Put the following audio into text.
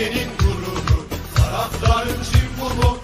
Türkiye'nin gururu, taraftarın simvolu.